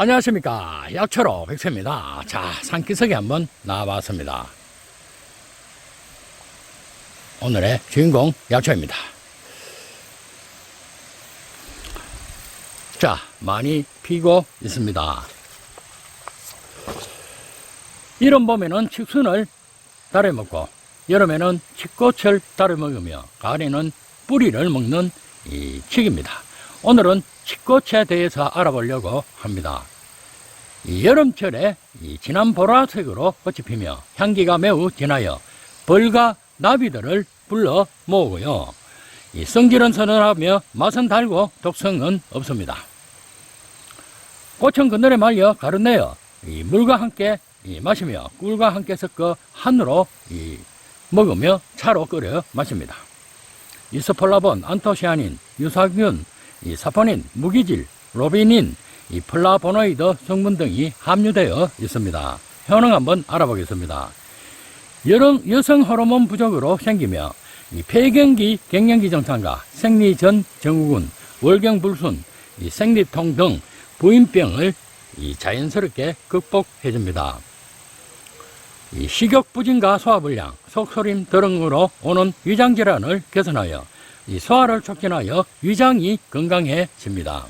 안녕하십니까. 약초로 백세입니다. 자 산기슭에 한번 나와봤습니다. 오늘의 주인공 약초입니다. 자 많이 피고 있습니다. 이런 봄에는 칡순을 따라 먹고 여름에는 칡꽃을 따라 먹으며 가을에는 뿌리를 먹는 이 칡입니다. 오늘은 칡꽃에 대해서 알아보려고 합니다. 이 여름철에 이 진한 보라색으로 꽃이 피며 향기가 매우 진하여 벌과 나비들을 불러 모으고요. 이 성질은 선선하며 맛은 달고 독성은 없습니다. 꽃은 그늘에 말려 가루내어 이 물과 함께 이 마시며 꿀과 함께 섞어 한으로 이 먹으며 차로 끓여 마십니다. 이스폴라본, 안토시아닌, 유사균, 이 사포닌, 무기질, 로비닌, 이 플라보노이드 성분 등이 함유되어 있습니다. 효능 한번 알아보겠습니다. 여성, 여성 호르몬 부족으로 생기며 이 폐경기, 갱년기 증상과 생리 전 증후군, 월경 불순, 이 생리통 등 부인병을 이 자연스럽게 극복해 줍니다. 이 식욕 부진과 소화불량, 속소림 등으로 오는 위장 질환을 개선하여 이 소화를 촉진하여 위장이 건강해집니다.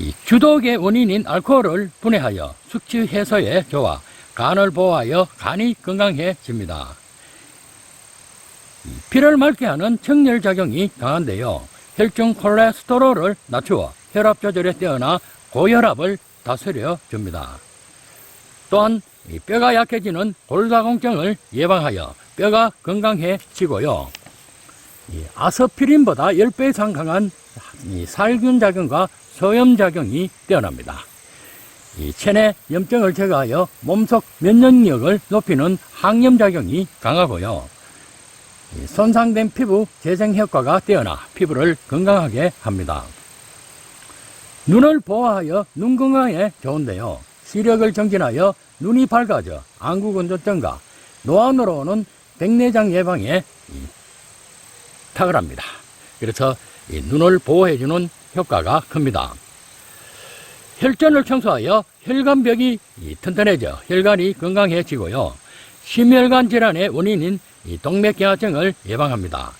이 주독의 원인인 알코올을 분해하여 숙취 해소에 좋아 간을 보호하여 간이 건강해집니다. 이 피를 맑게 하는 청열 작용이 강한데요. 혈중 콜레스테롤을 낮추어 혈압 조절에 뛰어나 고혈압을 다스려 줍니다. 또한 이 뼈가 약해지는 골다공증을 예방하여 뼈가 건강해지고요. 이 아스피린보다 10배 이상 강한 이 살균 작용과 소염 작용이 뛰어납니다. 이 체내 염증을 제거하여 몸속 면역력을 높이는 항염 작용이 강하고요. 이 손상된 피부 재생 효과가 뛰어나 피부를 건강하게 합니다. 눈을 보호하여 눈 건강에 좋은데요. 시력을 정진하여 눈이 밝아져 안구건조증과 노안으로 오는 백내장 예방에 이 탁월합니다. 그래서 이 눈을 보호해주는 효과가 큽니다. 혈전을 청소하여 혈관벽이 이 튼튼해져 혈관이 건강해지고요. 심혈관 질환의 원인인 이 동맥경화증을 예방합니다.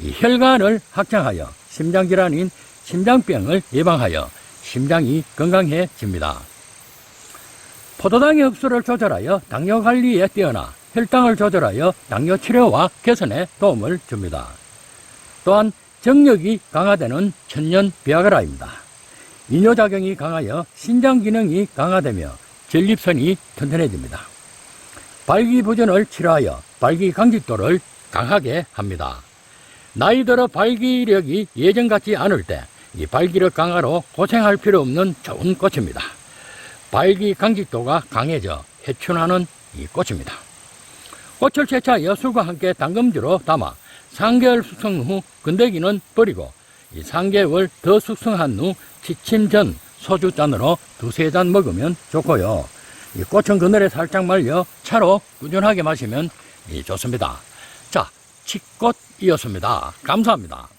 이 혈관을 확장하여 심장 질환인 심장병을 예방하여 심장이 건강해집니다. 포도당의 흡수를 조절하여 당뇨 관리에 뛰어나 혈당을 조절하여 당뇨 치료와 개선에 도움을 줍니다. 또한 정력이 강화되는 천년 비아그라입니다. 이뇨작용이 강하여 신장 기능이 강화되며 전립선이 튼튼해집니다. 발기부전을 치료하여 발기 강직도를 강하게 합니다. 나이 들어 발기력이 예전 같지 않을 때 이 발기력 강화로 고생할 필요 없는 좋은 꽃입니다. 발기 강직도가 강해져 해춘하는 이 꽃입니다. 꽃을 채취하여 술과 함께 담금주로 담아 3개월 숙성 후 건더기는 버리고 이 3개월 더 숙성한 후 취침 전 소주 잔으로 두세 잔 먹으면 좋고요. 이 꽃은 그늘에 살짝 말려 차로 꾸준하게 마시면 이 좋습니다. 자, 치꽃이었습니다. 감사합니다.